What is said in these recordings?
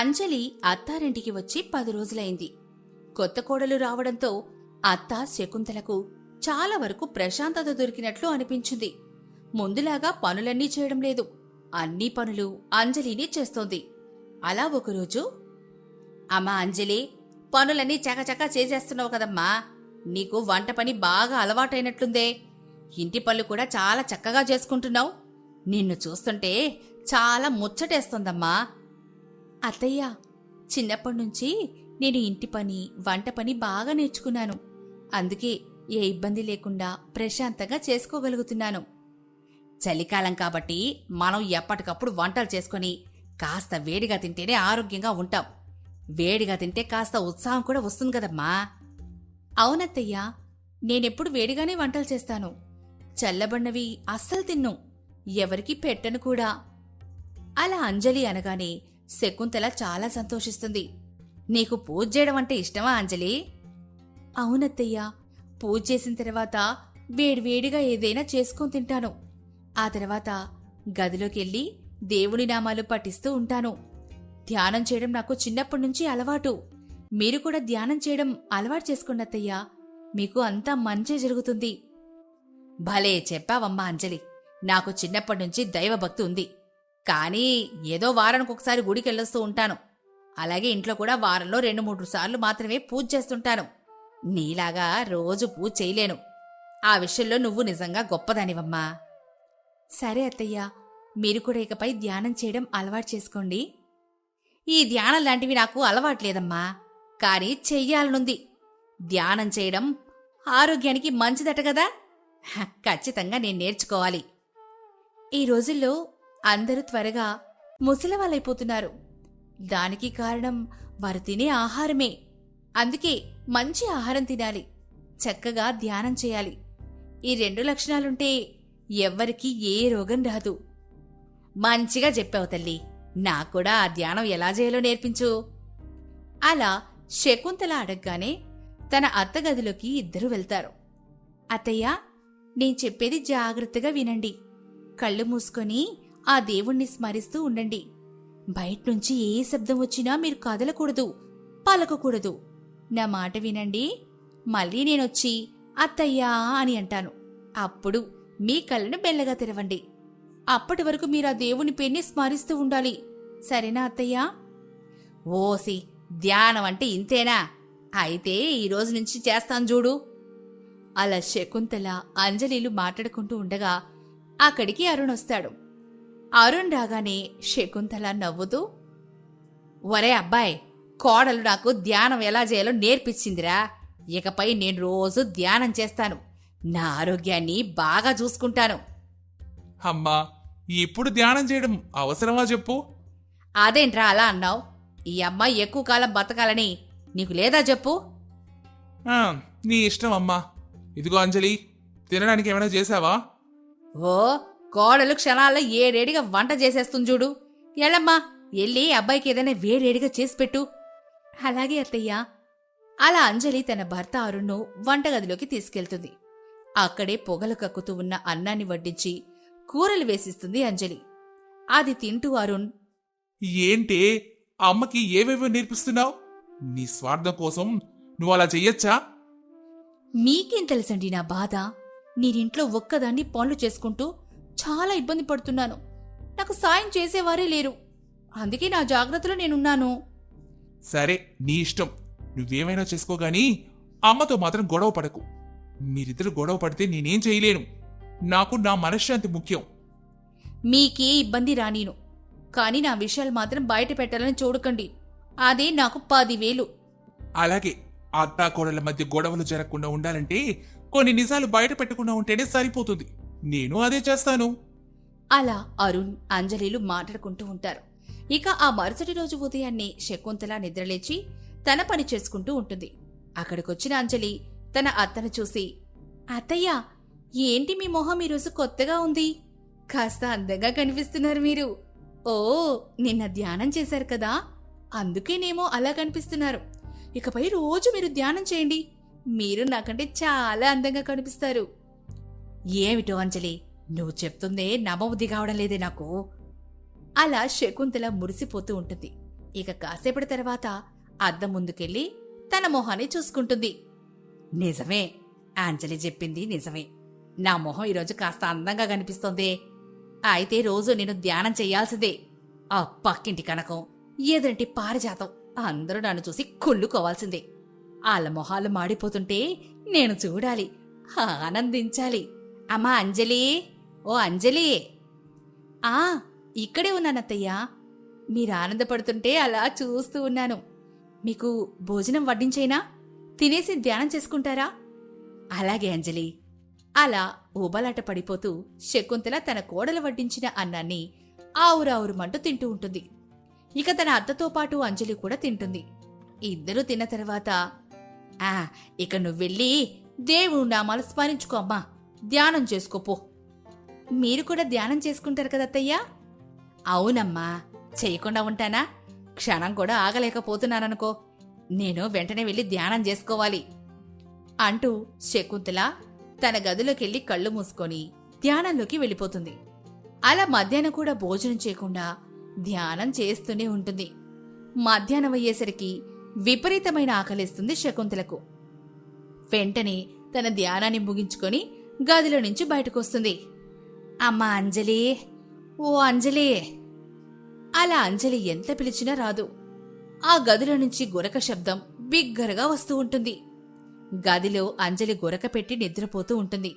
అంజలి అత్తారింటికి వచ్చి పది రోజులైంది. కొత్త కోడలు రావడంతో అత్త శకుంతలకు చాలా వరకు ప్రశాంతత దొరికినట్లు అనిపించింది. ముందులాగా పనులన్నీ చేయడం లేదు. అన్ని పనులు అంజలిని చేస్తోంది. అలా ఒకరోజు అమ్మా అంజలి పనులన్నీ చకచకా చేసేస్తున్నావు కదమ్మా. నీకు వంట పని బాగా అలవాటైనట్లుందే. ఇంటి పనులు కూడా చాలా చక్కగా చేసుకుంటున్నావు. నిన్ను చూస్తుంటే చాలా ముచ్చటేస్తోందమ్మా. అత్తయ్య చిన్నప్పటి నుంచి నేను ఇంటి పని వంట పని బాగా నేర్చుకున్నాను. అందుకే ఏ ఇబ్బంది లేకుండా ప్రశాంతంగా చేసుకోగలుగుతున్నాను. చలికాలం కాబట్టి మనం ఎప్పటికప్పుడు వంటలు చేసుకొని కాస్త వేడిగా తింటేనే ఆరోగ్యంగా ఉంటాం. వేడిగా తింటే కాస్త ఉత్సాహం కూడా వస్తుంది కదమ్మా. అవునత్తయ్యా నేనెప్పుడు వేడిగానే వంటలు చేస్తాను. చల్లబడినవి అస్సలు తిన్ను. ఎవరికి పెట్టను కూడా. అలా అంజలి అనగానే శకుంతల చాలా సంతోషిస్తుంది. నీకు పూజ చేయడం అంటే ఇష్టమా అంజలి? అవునత్తయ్యా. పూజ చేసిన తర్వాత వేడివేడిగా ఏదైనా చేసుకొని తింటాను. ఆ తర్వాత గదిలోకెళ్ళి దేవుని నామాలు పఠిస్తూ ఉంటాను. ధ్యానం చేయడం నాకు చిన్నప్పటి నుంచి అలవాటు. మీరు కూడా ధ్యానం చేయడం అలవాటు చేసుకోండి అత్తయ్యా. మీకు అంతా మంచి జరుగుతుంది. భలే చెప్పావమ్మా అంజలి. నాకు చిన్నప్పటి నుంచి దైవభక్తి ఉంది. కానీ ఏదో వారానికి ఒకసారి గుడికి వెళ్ళొస్తూ ఉంటాను. అలాగే ఇంట్లో కూడా వారంలో రెండు మూడు సార్లు మాత్రమే పూజ చేస్తుంటాను. నీలాగా రోజు పూజ చేయలేను. ఆ విషయంలో నువ్వు నిజంగా గొప్పదానివమ్మా. సరే అత్తయ్య మీరు కూడా ఇకపై ధ్యానం చేయడం అలవాటు చేసుకోండి. ఈ ధ్యానం లాంటివి నాకు అలవాట్లేదమ్మా కానీ చెయ్యాలనుంది. ధ్యానం చేయడం ఆరోగ్యానికి మంచిదట కదా. ఖచ్చితంగా నేను నేర్చుకోవాలి. ఈ రోజుల్లో అందరూ త్వరగా ముసలివాళ్ళైపోతున్నారు. దానికి కారణం వారు తినే ఆహారమే. అందుకే మంచి ఆహారం తినాలి. చక్కగా ధ్యానం చేయాలి. ఈ రెండు లక్షణాలుంటే ఎవ్వరికీ ఏ రోగం రాదు. మంచిగా చెప్పావు తల్లి. నాకు కూడా ఆ ధ్యానం ఎలా చేయాలో నేర్పించు. అలా శకుంతల అడగగానే తన అత్తగదిలోకి ఇద్దరు వెళ్తారు. అత్తయ్య నేను చెప్పేది జాగ్రత్తగా వినండి. కళ్ళు మూసుకొని ఆ దేవుణ్ణి స్మరిస్తూ ఉండండి. బయట్నుంచి ఏ శబ్దం వచ్చినా మీరు కదలకూడదు పలకకూడదు. నా మాట వినండి మళ్ళీ నేనొచ్చి అత్తయ్యా అని అంటాను. అప్పుడు మీ కళ్ళను బెల్లగా తెరవండి. అప్పటి వరకు మీరు ఆ దేవుని పేరుని స్మరిస్తూ ఉండాలి. సరేనా అత్తయ్యా? ఓసి ధ్యానం అంటే ఇంతేనా? అయితే ఈ రోజు నుంచి చేస్తాను చూడు. అలా శకుంతల అంజలిలు మాట్లాడుకుంటూ ఉండగా అక్కడికి అరుణ్ వస్తాడు అరుణ్ రాగానే శకుంతల నవ్వుతూ ఒరే అబ్బాయ్ కోడలు నాకు ధ్యానం ఎలా చేయాలో నేర్పించిందిరా. ఇకపై నేను రోజు ధ్యానం చేస్తాను. నా ఆరోగ్యాన్ని బాగా చూసుకుంటాను. అమ్మా ఇప్పుడు ధ్యానం చేయడం అవసరమా చెప్పు? అదేంట్రా అలా అన్నావు? ఈ అమ్మాయి ఎక్కువ కాలం బతకాలని నీకు లేదా చెప్పు. నీ ఇష్టం అమ్మా. ఇదిగో అంజలి తినడానికి ఏమైనా చేసావా? ఓ కోడలు క్షణాల్లో ఏడేడిగా వంట చేసేస్తుంది చూడు. ఎళ్ళమ్మా ఎళ్ళి అబ్బాయికి ఏదైనా వేరేడిగా చేసి పెట్టు. అలాగే అత్తయ్యా. అలా అంజలి తన భర్త అరుణ్ను వంటగదిలోకి తీసుకెళ్తుంది. అక్కడే పొగలు కక్కుతూ ఉన్న అన్నాన్ని వడ్డించి కూరలు వేసిస్తుంది అంజలి. అది తింటూ అరుణ్ ఏంటి అమ్మకి ఏవేవో నేర్పిస్తున్నావు? నీ స్వార్థం కోసం నువ్వు అలా చెయ్యొచ్చా? మీకేం తెలుసండి నా బాధ? నేనింట్లో ఒక్కదాన్ని పనులు చేసుకుంటూ చాలా ఇబ్బంది పడుతున్నాను. నాకు సాయం చేసేవారే లేరు. అందుకే నా జాగ్రత్తలో నేనున్నాను. సరే నీ ఇష్టం. నువ్వేమైనా చేసుకోగాని అమ్మతో మాత్రం గొడవ పడకు. మీరిద్దరు గొడవ పడితే నేనేం చేయలేను. నాకు నా మనశ్శాంతి ముఖ్యం. మీకే ఇబ్బంది రానీను. కానీ నా విషయాలు మాత్రం బయట పెట్టాలని చూడకండి. అదే నాకు పదివేలు. అలాగే అత్తా కోడల మధ్య గొడవలు జరగకుండా ఉండాలంటే కొన్ని నిజాలు బయట పెట్టకుండా ఉంటేనే సరిపోతుంది. నేను అదే చేస్తాను. అలా అరుణ్ అంజలిలు మాట్లాడుకుంటూ ఉంటారు. ఇక ఆ మరుసటి రోజు ఉదయాన్నే శకుంతల నిద్రలేచి తన పని చేసుకుంటూ ఉంటుంది. అక్కడికొచ్చిన అంజలి తన అత్తను చూసి అత్తయ్య ఏంటి మీ మొహం ఈరోజు కొత్తగా ఉంది? కాస్త అందంగా కనిపిస్తున్నారు మీరు. ఓ నిన్న ధ్యానం చేశారు కదా? అందుకేనేమో అలా కనిపిస్తున్నారు. ఇకపై రోజు మీరు ధ్యానం చేయండి. మీరు నాకంటే చాలా అందంగా కనిపిస్తారు. ఏమిటో అంజలి? నువ్వు చెప్తుందే నమ్మబుద్ధి కావడం లేదే నాకు. అలా శకుంతల మురిసిపోతూ ఉంటుంది. ఇక కాసేపటి తర్వాత అద్దం ముందుకెళ్ళి తన మొహాన్ని చూసుకుంటుంది. నిజమే అంజలి చెప్పింది నిజమే. నా మొహం ఈరోజు కాస్త అందంగా కనిపిస్తోంది. అయితే రోజు నేను ధ్యానం చెయ్యాల్సిందే ఆ పక్కింటి కనకం ఎదురింటి పారిజాతం అందరూ నన్ను చూసి కుళ్ళుకోవాల్సిందే. వాళ్ళ మొహాలు మాడిపోతుంటే నేను చూడాలి ఆనందించాలి. అమ్మా అంజలి. ఓ అంజలి. ఆ ఇక్కడే ఉన్నానత్తయ్యా. మీరు ఆనందపడుతుంటే అలా చూస్తూ ఉన్నాను. మీకు భోజనం వడ్డించైనా? తినేసి ధ్యానం చేసుకుంటారా? అలాగే అంజలి. అలా ఊబలాట పడిపోతూ శకుంతల తన కోడలు వడ్డించిన అన్నాన్ని ఆవురావురుమంటూ తింటూ ఉంటుంది. ఇక తన అత్తతో పాటు అంజలి కూడా తింటుంది. ఇద్దరూ తిన్న తర్వాత ఆ ఇక నువ్వెళ్ళి దేవుడు నామాలు స్మరించుకో అమ్మా. ధ్యానం చేసుకోపో మీరు కూడా ధ్యానం చేసుకుంటారు కదా అత్తయ్యా? అవునమ్మా చేయకుండా ఉంటానా? క్షణం కూడా ఆగలేకపోతున్నాననుకో. నేను వెంటనే వెళ్ళి ధ్యానం చేసుకోవాలి. అంటూ శకుంతల తన గదిలోకెళ్ళి కళ్ళు మూసుకొని ధ్యానంలోకి వెళ్ళిపోతుంది. అలా మధ్యాహ్నం కూడా భోజనం చేయకుండా ధ్యానం చేస్తూనే ఉంటుంది. మధ్యాహ్నం అయ్యేసరికి విపరీతమైన ఆకలిస్తుంది శకుంతలకు. వెంటనే తన ధ్యానాన్ని ముగించుకొని గదిలో నుంచి బయటకొస్తుంది. అమ్మా అంజలి ఓ అంజలి. అలా అంజలి ఎంత పిలిచినా రాదు. ఆ గదిలో నుంచి గురక శబ్దం బిగ్గరగా వస్తూ ఉంటుంది. గదిలో అంజలి గురక పెట్టి నిద్రపోతూ ఉంటుంది.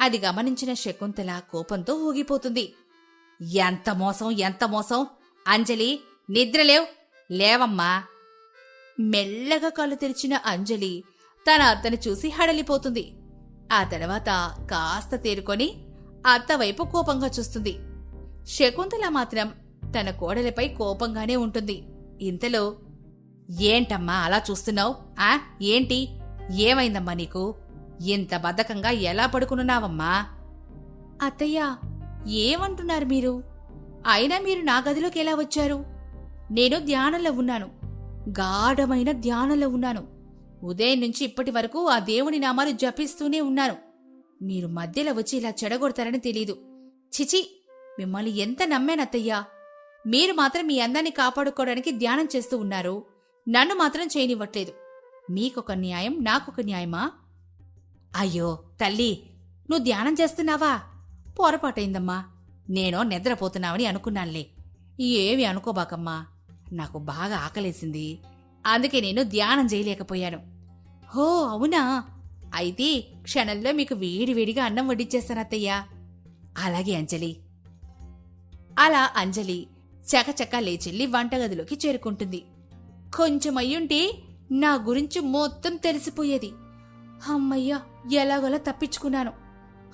అది గమనించిన శకుంతల కోపంతో ఊగిపోతుంది. ఎంత మోసం ఎంత మోసం. అంజలి నిద్రలేవ్ లేవమ్మా. మెల్లగా కళ్ళు తెరిచిన అంజలి తన అత్తని చూసి హడలిపోతుంది. ఆ తర్వాత కాస్త తేరుకొని అత్తవైపు కోపంగా చూస్తుంది. శకుంతల మాత్రం తన కోడలిపై కోపంగానే ఉంటుంది. ఇంతలో ఏంటమ్మా అలా చూస్తున్నావు? ఆ? ఏంటి? ఏమైందమ్మా నీకు? ఇంత బద్ధకంగా ఎలా పడుకున్నావమ్మా అత్తయ్యా ఏమంటున్నారు మీరు? అయినా మీరు నా గదిలోకి ఎలా వచ్చారు? నేను ధ్యానంలో ఉన్నాను. గాఢమైన ధ్యానంలో ఉన్నాను. ఉదయం నుంచి ఇప్పటి వరకు ఆ దేవుని నామాలు జపిస్తూనే ఉన్నాను మీరు మధ్యలో వచ్చి ఇలా చెడగొడతారని తెలీదు. చిచి మిమ్మల్ని ఎంత నమ్మానత్తయ్యా మీరు మాత్రం మీ అందాన్ని కాపాడుకోవడానికి ధ్యానం చేస్తూ ఉన్నారు. నన్ను మాత్రం చేయనివ్వట్లేదు. మీకొక న్యాయం నాకొక న్యాయమా? అయ్యో తల్లి నువ్వు ధ్యానం చేస్తున్నావా? పొరపాటైందమ్మా. నేనో నిద్రపోతున్నావని అనుకున్నానులే. ఏమి అనుకోబాకమ్మా. నాకు బాగా ఆకలేసింది. అందుకే నేను ధ్యానం చేయలేకపోయాను. హో అవునా? అయితే క్షణంలో మీకు వేడివేడిగా అన్నం వడ్డించేస్తానత్తయ్యా అలాగే అంజలి. అలా అంజలి చకచక లేచెల్లి వంటగదిలోకి చేరుకుంటుంది. కొంచెం అయ్యుంటే నా గురించి మొత్తం తెలిసిపోయేది. అమ్మయ్య ఎలాగోలా తప్పించుకున్నాను.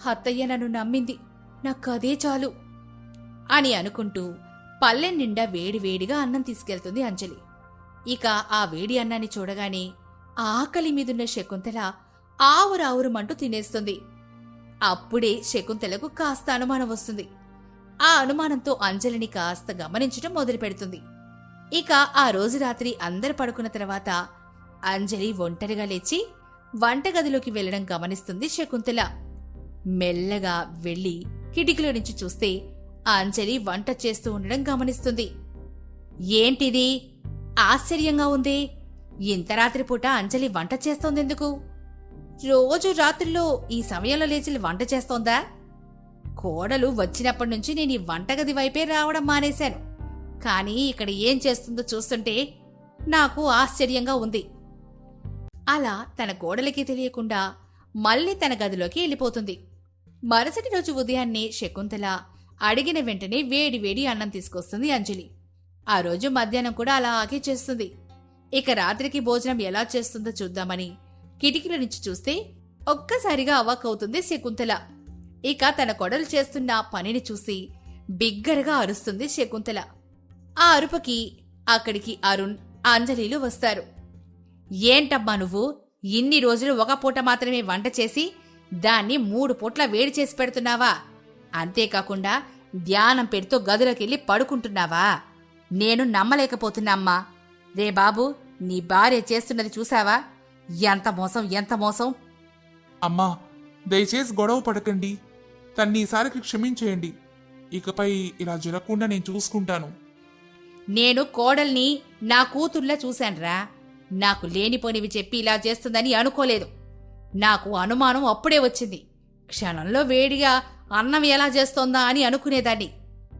అత్తయ్య నన్ను నమ్మింది. నాకదే చాలు. అని అనుకుంటూ పల్లె నిండా వేడివేడిగా అన్నం తీసుకెళ్తుంది అంజలి. ఇక ఆ వేడి అన్నాన్ని చూడగానే ఆకలి మీదున్న శకుంతల ఆవురావురమంటూ తినేస్తుంది. అప్పుడే శకుంతలకు కాస్త అనుమానం వస్తుంది. ఆ అనుమానంతో అంజలిని కాస్త గమనించడం మొదలుపెడుతుంది. ఇక ఆ రోజు రాత్రి అందరు పడుకున్న తర్వాత అంజలి ఒంటరిగా లేచి వంటగదిలోకి వెళ్ళడం గమనిస్తుంది శకుంతల. మెల్లగా వెళ్ళి కిటికీలో నుంచి చూస్తే అంజలి వంట చేస్తూ ఉండడం గమనిస్తుంది. ఏంటిది? ఆశ్చర్యంగా ఉంది. ఇంత రాత్రిపూట అంజలి వంట చేస్తోందెందుకు? రోజు రాత్రిలో ఈ సమయంలో లేచి వంట చేస్తోందా? కోడలు వచ్చినప్పటి నుంచి నేను ఈ వంటగది వైపే రావడం మానేశాను. కానీ ఇక్కడ ఏం చేస్తుందో చూస్తుంటే నాకు ఆశ్చర్యంగా ఉంది. అలా తన కోడలికి తెలియకుండా మళ్ళీ తన గదిలోకి వెళ్ళిపోతుంది. మరుసటి రోజు ఉదయాన్నే శకుంతల అడిగిన వెంటనే వేడి వేడి అన్నం తీసుకొస్తుంది అంజలి. ఆ రోజు మధ్యాహ్నం కూడా అలా అలాగే చేస్తుంది. ఇక రాత్రికి భోజనం ఎలా చేస్తుందో చూద్దామని కిటికీల నుంచి చూస్తే ఒక్కసారిగా అవాక్కవుతుంది శకుంతల. ఇక తన కొడలు చేస్తున్న పనిని చూసి బిగ్గరగా అరుస్తుంది శకుంతల. ఆ అరుపుకి అక్కడికి అరుణ్ అంజలిలు వస్తారు. ఏంటమ్మా నువ్వు? ఇన్ని రోజులు ఒక పూట మాత్రమే వంట చేసి దాన్ని మూడు పూట్ల వేడి చేసి పెడుతున్నావా? అంతేకాకుండా ధ్యానం పెడుతూ గదిలోకెళ్ళి పడుకుంటున్నావా? నేను నమ్మలేకపోతున్నామ్మా. రే బాబు నీ భార్య చేస్తున్నది చూసావా? ఎంత మోసం ఎంత మోసం. అమ్మా దయచేసి గొడవ పడకండి. తన్ని ఈసారికి క్షమించేయండి. ఇకపై ఇలా జరగకుండా నేను చూసుకుంటాను. నేను కోడల్ని నా కూతుర్లా చూశాన్రా. నాకు లేనిపోనివి చెప్పి ఇలా చేస్తుందని అనుకోలేదు. నాకు అనుమానం అప్పుడే వచ్చింది. క్షణంలో వేడిగా అన్నం ఎలా చేస్తోందా అని అనుకునేదాన్ని.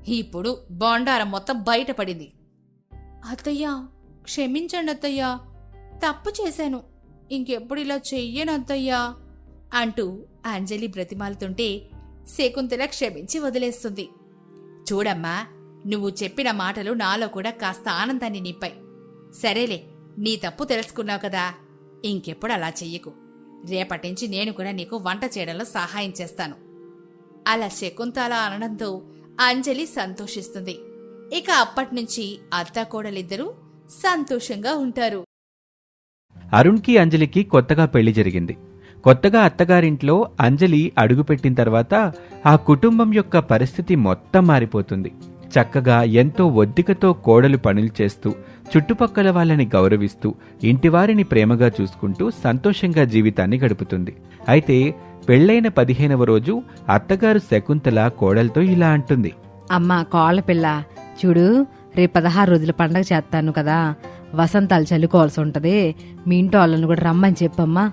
ఇప్పుడు బొండారం మొత్తం బయటపడింది. అత్తయ్యా క్షమించండి అత్తయ్యా. తప్పు చేశాను. ఇంకెప్పుడు ఇలా చెయ్యను అత్తయ్యా? అంటూ అంజలి బ్రతిమాలుతుంటే శకుంతల క్షమించి వదిలేస్తుంది. చూడమ్మా నువ్వు చెప్పిన మాటలు నాలో కూడా కాస్త ఆనందాన్ని నింపాయి. సరేలే నీ తప్పు తెలుసుకున్నావు కదా. ఇంకెప్పుడు అలా చెయ్యకు. రేపటించి నేను కూడా నీకు వంట చేయడంలో సహాయం చేస్తాను. అలా శకుంతల అనడంతో అంజలి సంతోషిస్తుంది. ఇక అప్పట్నుంచి అత్తాకోడలిద్దరూ సంతోషంగా ఉంటారు. అరుణ్కి అంజలికి కొత్తగా పెళ్ళి జరిగింది. కొత్తగా అత్తగారింట్లో అంజలి అడుగుపెట్టిన తర్వాత ఆ కుటుంబం యొక్క పరిస్థితి మొత్తం మారిపోతుంది. చక్కగా ఎంతో ఒద్దికతో కోడలు పనులు చేస్తూ చుట్టుపక్కల వాళ్ళని గౌరవిస్తూ ఇంటివారిని ప్రేమగా చూసుకుంటూ సంతోషంగా జీవితాన్ని గడుపుతుంది. అయితే పెళ్ళైన పదిహేనవ రోజు అత్తగారు శకుంతల కోడలతో ఇలా అంటుంది. అమ్మా కోళ్ళ పిల్ల చూడు రేపు పదహారు రోజుల పండగ చేస్తాను కదా వసంతాలు చల్లుకోవాల్సి ఉంటది మీ ఇంటి వాళ్ళని కూడా రమ్మని చెప్పమ్మా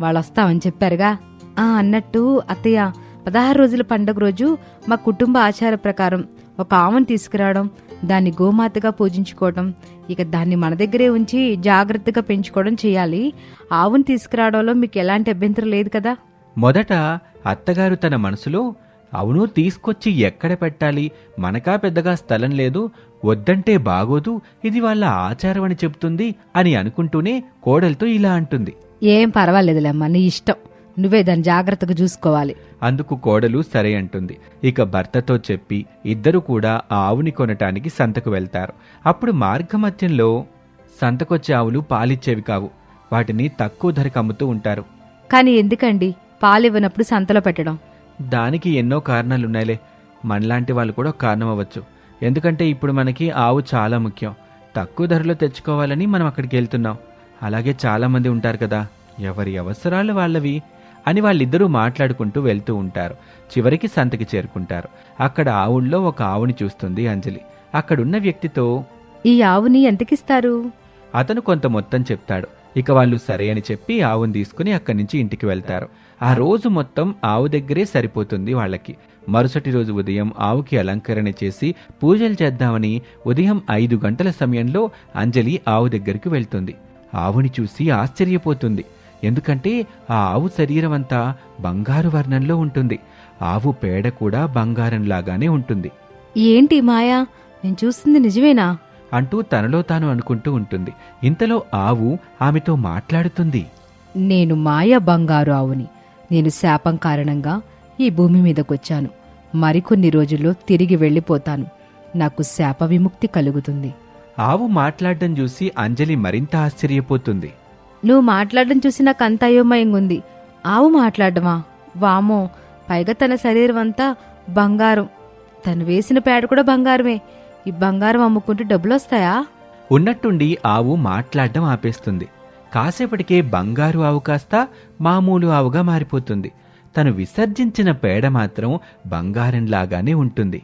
వాళ్ళు వస్తామని చెప్పారుగా. ఆ అన్నట్టు అత్తయ్య పదహారు రోజుల పండగ రోజు మా కుటుంబ ఆచార ప్రకారం ఒక ఆవును తీసుకురావడం దాన్ని గోమాతగా పూజించుకోవడం ఇక దాన్ని మన దగ్గరే ఉంచి జాగ్రత్తగా పెంచుకోవడం చేయాలి. ఆవును తీసుకురావడంలో మీకు ఎలాంటి అభ్యంతరం లేదు కదా. మొదట అత్తగారు తన మనసులో అవును తీసుకొచ్చి ఎక్కడ పెట్టాలి? మనకా పెద్దగా స్థలం లేదు. వద్దంటే బాగోదు. ఇది వాళ్ళ ఆచారం అని చెప్తుంది అని అనుకుంటూనే కోడలతో ఇలా అంటుంది. ఏం పర్వాలేదులేమ్మా నీ ఇష్టం. నువ్వే దాన్ని జాగ్రత్తగా చూసుకోవాలి. అందుకు కోడలు సరే అంటుంది. ఇక భర్తతో చెప్పి ఇద్దరు కూడా ఆ ఆవుని కొనటానికి సంతకు వెళ్తారు. అప్పుడు మార్గమధ్యంలో సంతకొచ్చే ఆవులు పాలిచ్చేవి కావు. వాటిని తక్కువ ధరకు అమ్ముతూ ఉంటారు. కానీ ఎందుకండి? పాలు ఇవ్వనప్పుడు సంతలో పెట్టడం. దానికి ఎన్నో కారణాలున్నాయిలే. మనలాంటి వాళ్ళు కూడా కారణం అవ్వచ్చు ఎందుకంటే ఇప్పుడు మనకి ఆవు చాలా ముఖ్యం. తక్కువ ధరలో తెచ్చుకోవాలని మనం అక్కడికి వెళ్తున్నాం. అలాగే చాలా మంది ఉంటారు కదా. ఎవరి అవసరాలు వాళ్ళవి అని వాళ్ళిద్దరూ మాట్లాడుకుంటూ వెళ్తూ ఉంటారు. చివరికి సంతకి చేరుకుంటారు. అక్కడ ఆవుల్లో ఒక ఆవుని చూస్తుంది అంజలి. అక్కడున్న వ్యక్తితో ఈ ఆవుని ఎంతకిస్తారు? అతను కొంత మొత్తం చెప్తాడు. ఇక వాళ్ళు సరే అని చెప్పి ఆవును తీసుకుని అక్కడి నుంచి ఇంటికి వెళ్తారు. ఆ రోజు మొత్తం ఆవు దగ్గరే సరిపోతుంది వాళ్ళకి. మరుసటి రోజు ఉదయం ఆవుకి అలంకరణ చేసి పూజలు చేద్దామని ఉదయం ఐదు గంటల సమయంలో అంజలి ఆవు దగ్గరికి వెళ్తుంది. ఆవుని చూసి ఆశ్చర్యపోతుంది. ఎందుకంటే ఆ ఆవు శరీరం అంతా బంగారు వర్ణంలో ఉంటుంది. ఆవు పేడ కూడా బంగారంలాగానే ఉంటుంది. ఏంటి మాయా? నేను చూస్తుంది నిజమేనా? అంటూ తనలో తాను అనుకుంటూ ఉంటుంది. ఇంతలో ఆవు ఆమెతో మాట్లాడుతుంది. నేను మాయ బంగారు ఆవుని. నేను శాపం కారణంగా ఈ భూమి మీదకొచ్చాను. మరికొన్ని రోజుల్లో తిరిగి వెళ్ళిపోతాను. నాకు శాప విముక్తి కలుగుతుంది. ఆవు మాట్లాడడం చూసి అంజలి మరింత ఆశ్చర్యపోతుంది. నువ్వు మాట్లాడడం చూసి నాకు అంత అయోమయంగా ఉంది ఆవు మాట్లాడమా వామో పైగా తన శరీరం అంతా బంగారం. తను వేసిన పేడ కూడా బంగారమే. ఈ బంగారం అమ్ముకుంటే డబ్బులు వస్తాయా ఉన్నట్టుండి ఆవు మాట్లాడడం ఆపేస్తుంది. కాసేపటికే బంగారు ఆవు కాస్త మామూలు ఆవుగా మారిపోతుంది. తను విసర్జించిన పేడ మాత్రం బంగారంలాగానే ఉంటుంది.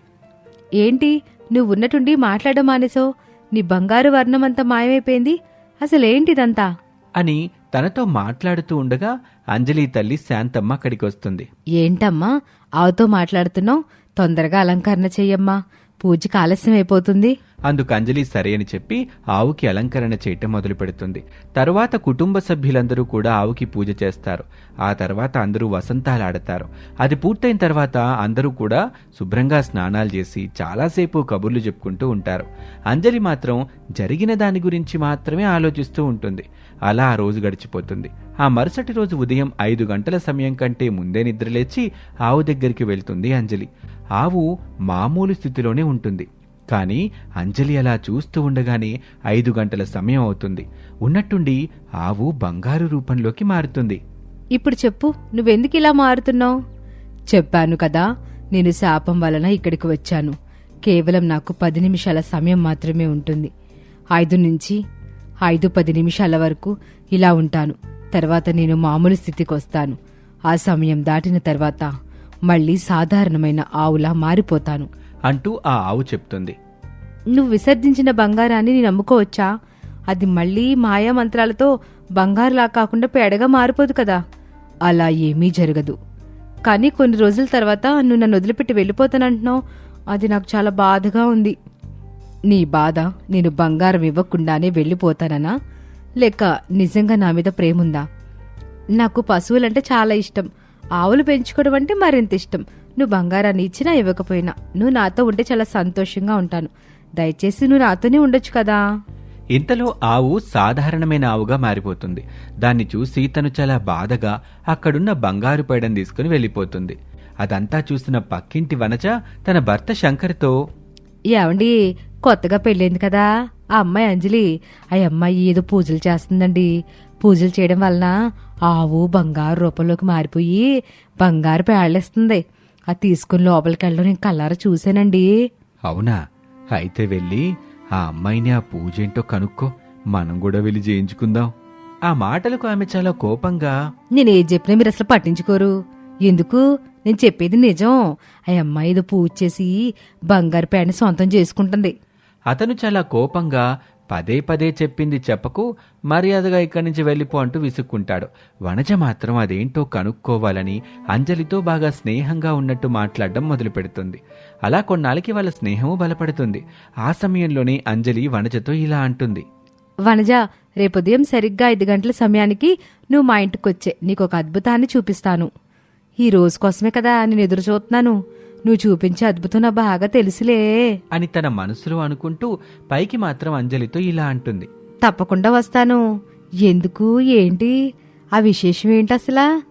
ఏంటి? నువ్వు ఉన్నటుండి మాట్లాడడం మానేసావు నీ బంగారు వర్ణం అంతా మాయమైపోయింది. అసలేంటిదంతా? అని తనతో మాట్లాడుతూ ఉండగా అంజలి తల్లి శాంతమ్మ అక్కడికి వస్తుంది ఏంటమ్మా? ఆవుతో మాట్లాడుతున్నావు? తొందరగా అలంకరణ చెయ్యమ్మా. పూజకి ఆలస్యం అయిపోతుంది. అందుకు అంజలి సరే అని చెప్పి ఆవుకి అలంకరణ చేయటం మొదలు పెడుతుంది. తరువాత కుటుంబ సభ్యులందరూ కూడా ఆవుకి పూజ చేస్తారు. ఆ తర్వాత అందరూ వసంతాలు ఆడతారు. అది పూర్తయిన తర్వాత అందరూ కూడా శుభ్రంగా స్నానాలు చేసి చాలాసేపు కబుర్లు చెప్పుకుంటూ ఉంటారు. అంజలి మాత్రం జరిగిన దాని గురించి మాత్రమే ఆలోచిస్తూ ఉంటుంది. అలా ఆ రోజు గడిచిపోతుంది. ఆ మరుసటి రోజు ఉదయం ఐదు గంటల సమయం కంటే ముందే నిద్రలేచి ఆవు దగ్గరికి వెళ్తుంది అంజలి. ఆవు మామూలు స్థితిలోనే ఉంటుంది. కానీ అంజలి అలా చూస్తూ ఉండగానే ఐదు గంటల సమయం అవుతుంది. ఉన్నట్టుండి ఆవు బంగారు రూపంలోకి మారుతుంది. ఇప్పుడు చెప్పు నువ్వెందుకు ఇలా మారుతున్నావు? చెప్పాను కదా నేను శాపం వలన ఇక్కడికి వచ్చాను. కేవలం నాకు పది నిమిషాల సమయం మాత్రమే ఉంటుంది. ఐదు నుంచి ఐదు పది నిమిషాల వరకు ఇలా ఉంటాను. తర్వాత నేను మామూలు స్థితికి వస్తాను. ఆ సమయం దాటిన తర్వాత మళ్ళీ సాధారణమైన ఆవులా మారిపోతాను. అంటూ ఆ ఆవు చెప్తుంది. నువ్వు విసర్జించిన బంగారాన్ని నేను నమ్ముకోవచ్చా అది మళ్ళీ మాయా మంత్రాలతో బంగారులా కాకుండా పేడగా మారిపోదు కదా. అలా ఏమీ జరగదు. కానీ కొన్ని రోజుల తర్వాత నువ్వు నన్ను వదిలిపెట్టి వెళ్ళిపోతానంటున్నావు. అది నాకు చాలా బాధగా ఉంది. నీ బాధ నేను బంగారం ఇవ్వకుండానే వెళ్ళిపోతాననా? లేక నిజంగా నా మీద ప్రేముందా? నాకు పశువులంటే చాలా ఇష్టం. ఆవులు పెంచుకోవడం అంటే మరింత ఇష్టం. నువ్వు బంగారాన్ని ఇచ్చినా ఇవ్వకపోయినా నువ్వు నాతో ఉంటే చాలా సంతోషంగా ఉంటాను. దయచేసి నువ్వు నాతోనే ఉండొచ్చు కదా. ఇంతలో ఆవు సాధారణమైన ఆవుగా మారిపోతుంది. దాన్ని చూసి తను చాలా బాధగా అక్కడున్న బంగారు పేడను తీసుకుని వెళ్ళిపోతుంది. అదంతా చూసిన పక్కింటి వనజ తన భర్త శంకర్తో ఏమండి కొత్తగా పెళ్ళైంది కదా. ఆ అమ్మాయి అంజలి ఆ అమ్మాయి ఏదో పూజలు చేస్తుందండి. పూజలు చేయడం వలన ఆవు బంగారు రూపంలోకి మారిపోయి బంగారు పేళ్ళేస్తుంది. అది తీసుకుని లోపలికి వెళ్ళడం నేను కల్లారా చూశానండి. అవునా? అయితే వెళ్ళి ఆ అమ్మాయిని ఆ పూజ ఏంటో కనుక్కో. మనం కూడా వెళ్ళి చేయించుకుందాం. ఆ మాటలకు ఆమె చాలా కోపంగా నేను చెప్పినా మీరు అసలు పట్టించుకోరు. ఎందుకు? నేను చెప్పేది నిజం. ఆ అమ్మాయి ఏదో పూజ చేసి బంగారు పేడని సొంతం చేసుకుంటుంది. అతను చాలా కోపంగా పదే పదే చెప్పింది చెప్పకు మర్యాదగా ఇక్కడి నుంచి వెళ్ళిపో అంటూ విసుక్కుంటాడు. వనజ మాత్రం అదేంటో కనుక్కోవాలని అంజలితో బాగా స్నేహంగా ఉన్నట్టు మాట్లాడడం మొదలు పెడుతుంది అలా కొన్నాళ్ళకి వాళ్ళ స్నేహము బలపడుతుంది. ఆ సమయంలోనే అంజలి వనజతో ఇలా అంటుంది. వనజ రేపు ఉదయం సరిగ్గా ఐదు గంటల సమయానికి నువ్వు మా ఇంటికి వచ్చే నీకు ఒక అద్భుతాన్ని చూపిస్తాను. ఈ రోజు కోసమే కదా నేను ఎదురు చూస్తున్నాను. నువ్వు చూపించే అద్భుతం నా బాగా తెలుసులే. అని తన మనసులో అనుకుంటూ పైకి మాత్రం అంజలితో ఇలా అంటుంది. తప్పకుండా వస్తాను. ఎందుకు? ఏంటి? ఆ విశేషం ఏంటి అసలా?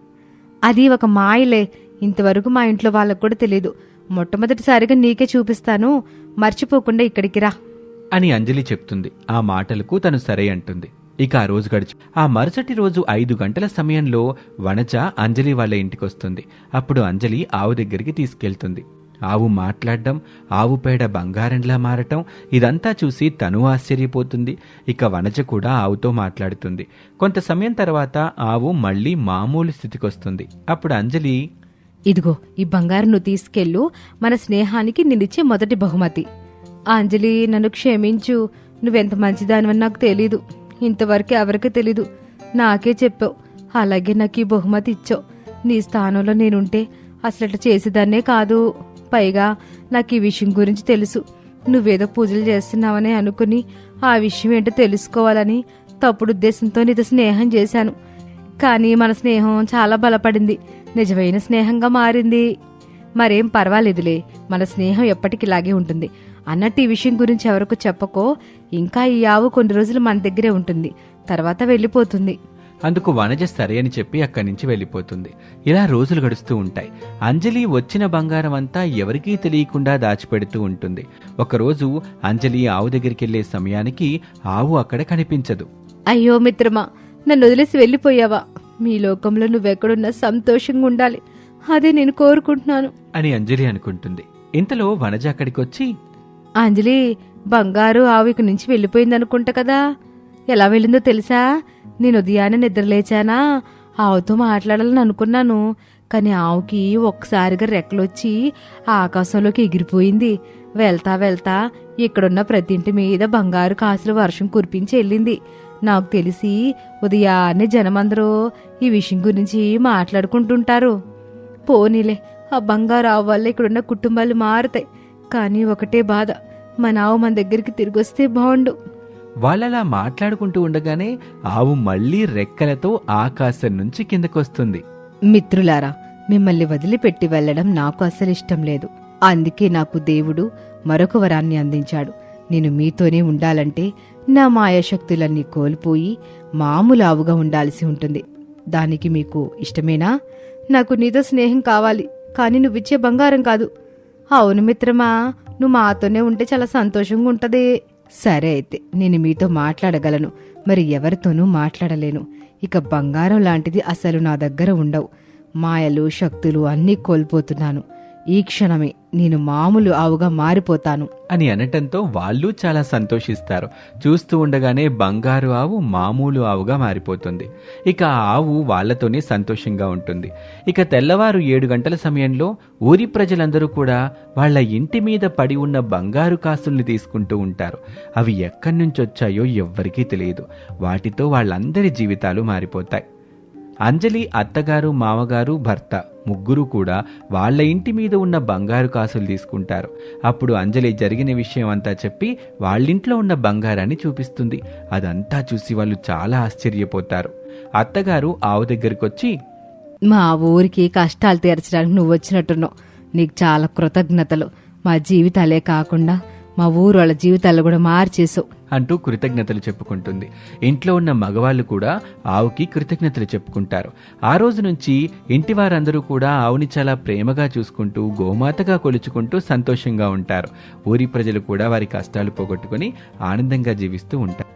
అది ఒక మాయలే. ఇంతవరకు మా ఇంట్లో వాళ్ళకు కూడా తెలియదు మొట్టమొదటిసారిగా నీకే చూపిస్తాను. మర్చిపోకుండా ఇక్కడికి రా. అని అంజలి చెప్తుంది. ఆ మాటలకు తను సరే అంటుంది. ఇక ఆ రోజు గడిచి ఆ మరుసటి రోజు ఐదు గంటల సమయంలో వనజ అంజలి వాళ్ళ ఇంటికొస్తుంది అప్పుడు అంజలి ఆవు దగ్గరికి తీసుకెళ్తుంది. ఆవు మాట్లాడడం ఆవు పేడ బంగారంలా మారటం ఇదంతా చూసి తను ఆశ్చర్యపోతుంది. ఇక వనజ కూడా ఆవుతో మాట్లాడుతుంది. కొంత సమయం తర్వాత ఆవు మళ్ళీ మామూలు స్థితికొస్తుంది అప్పుడు అంజలి ఇదిగో ఈ బంగారం నువ్వు తీసుకెళ్ళు. మన స్నేహానికి నేనిచ్చే మొదటి బహుమతి. అంజలి నన్ను క్షమించు. నువ్వెంత మంచిదానివని నాకు తెలీదు. ఇంతవరకు ఎవరికి తెలీదు. నాకే చెప్పావు. అలాగే నాకు ఈ బహుమతి ఇచ్చావు. నీ స్థానంలో నేనుంటే అసలు అట్లా చేసేదాన్నే కాదు. పైగా నాకు ఈ విషయం గురించి తెలుసు. నువ్వేదో పూజలు చేస్తున్నావని అనుకుని ఆ విషయం ఏంటో తెలుసుకోవాలని తప్పుడు ఉద్దేశంతో నీతో స్నేహం చేశాను. కానీ మన స్నేహం చాలా బలపడింది. నిజమైన స్నేహంగా మారింది. మరేం పర్వాలేదులే. మన స్నేహం ఎప్పటికిలాగే ఉంటుంది. అన్నట్టు ఈ విషయం గురించి ఎవరికి చెప్పకో ఇంకా ఈ ఆవు కొన్ని రోజులు మన దగ్గరే ఉంటుంది. తర్వాత వెళ్ళిపోతుంది. అందుకు వనజ సరే అని చెప్పి అక్కడి నుంచి వెళ్ళిపోతుంది. ఇలా రోజులు గడుస్తూ ఉంటాయి. అంజలి వచ్చిన బంగారం అంతా ఎవరికీ తెలియకుండా దాచిపెడుతూ ఉంటుంది. ఒకరోజు అంజలి ఆవు దగ్గరికి వెళ్ళే సమయానికి ఆవు అక్కడ కనిపించదు. అయ్యో మిత్రమా నన్ను వదిలేసి వెళ్ళిపోయావా? మీ లోకంలో నువ్వెక్కడున్నా సంతోషంగా ఉండాలి. అదే నేను కోరుకుంటున్నాను. అని అంజలి అనుకుంటుంది. ఇంతలో వనజ అక్కడికొచ్చి అంజలి బంగారు ఆవు ఇక నుంచి వెళ్ళిపోయిందనుకుంటా కదా. ఎలా వెళ్ళిందో తెలుసా? నేను ఉదయాన్నే నిద్రలేచానా? ఆవుతో మాట్లాడాలని అనుకున్నాను. కానీ ఆవుకి ఒక్కసారిగా రెక్కలొచ్చి ఆకాశంలోకి ఎగిరిపోయింది. వెళ్తా వెళ్తా ఇక్కడున్న ప్రతి ఇంటి మీద బంగారు కాసులు వర్షం కురిపించి వెళ్ళింది. నాకు తెలిసి ఉదయాన్నే జనమందరూ ఈ విషయం గురించి మాట్లాడుకుంటుంటారు. పోనీలే ఆ బంగారు ఆవు వల్ల ఇక్కడున్న కుటుంబాలు మారుతాయి. కానీ ఒకటే బాధ మన ఆవు మన దగ్గరికి తిరిగి వస్తే బాగుండు. వాళ్ళలా మాట్లాడుకుంటూ ఉండగానే ఆవు మళ్ళీ రెక్కలతో ఆకాశం నుంచి కిందకొస్తుంది. మిత్రులారా మిమ్మల్ని వదిలిపెట్టి వెళ్ళడం నాకు అసలు ఇష్టం లేదు. అందుకే నాకు దేవుడు మరొక వరాన్ని అందించాడు. నేను మీతోనే ఉండాలంటే నా మాయాశక్తులన్నీ కోల్పోయి మామూలు ఆవుగా ఉండాల్సి ఉంటుంది. దానికి మీకు ఇష్టమేనా? నాకు నీతో స్నేహం కావాలి కానీ నువ్విచ్చే బంగారం కాదు. అవును మిత్రమా నువ్వు మాతోనే ఉంటే చాలా సంతోషంగా ఉంటది సరే అయితే నేను మీతో మాట్లాడగలను. మరి ఎవరితోనూ మాట్లాడలేను. ఇక బంగారం లాంటిది అసలు నా దగ్గర ఉండవు. మాయలు శక్తులు అన్నీ కోల్పోతున్నాను. ఈ క్షణమే నేను మామూలు ఆవుగా మారిపోతాను. అని అనటంతో వాళ్ళు చాలా సంతోషిస్తారు. చూస్తూ ఉండగానే బంగారు ఆవు మామూలు ఆవుగా మారిపోతుంది. ఇక ఆ ఆవు వాళ్ళతోనే సంతోషంగా ఉంటుంది. ఇక తెల్లవారు ఏడు గంటల సమయంలో ఊరి ప్రజలందరూ కూడా వాళ్ళ ఇంటి మీద పడి ఉన్న బంగారు కాసుల్ని తీసుకుంటూ ఉంటారు. అవి ఎక్కడి నుంచి వచ్చాయో ఎవ్వరికీ తెలియదు. వాటితో వాళ్ళందరి జీవితాలు మారిపోతాయి. అంజలి అత్తగారు మామగారు భర్త ముగ్గురు కూడా వాళ్ళ ఇంటి మీద ఉన్న బంగారు కాసులు తీసుకుంటారు. అప్పుడు అంజలి జరిగిన విషయం అంతా చెప్పి వాళ్ళింట్లో ఉన్న బంగారాన్ని చూపిస్తుంది. అదంతా చూసి వాళ్ళు చాలా ఆశ్చర్యపోతారు. అత్తగారు ఆవు దగ్గరికి వచ్చి మా ఊరికి కష్టాలు తీర్చడానికి నువ్వు వచ్చినట్టున్నావు నీకు చాలా కృతజ్ఞతలు. మా జీవితాలే కాకుండా మా ఊరు వాళ్ళ జీవితాలు కూడా మార్చేసావు అంటూ కృతజ్ఞతలు చెప్పుకుంటుంది. ఇంట్లో ఉన్న మగవాళ్ళు కూడా ఆవుకి కృతజ్ఞతలు చెప్పుకుంటారు. ఆ రోజు నుంచి ఇంటి వారందరూ కూడా ఆవుని చాలా ప్రేమగా చూసుకుంటూ గోమాతగా కొలుచుకుంటూ సంతోషంగా ఉంటారు. ఊరి ప్రజలు కూడా వారి కష్టాలు పోగొట్టుకుని ఆనందంగా జీవిస్తూ ఉంటారు.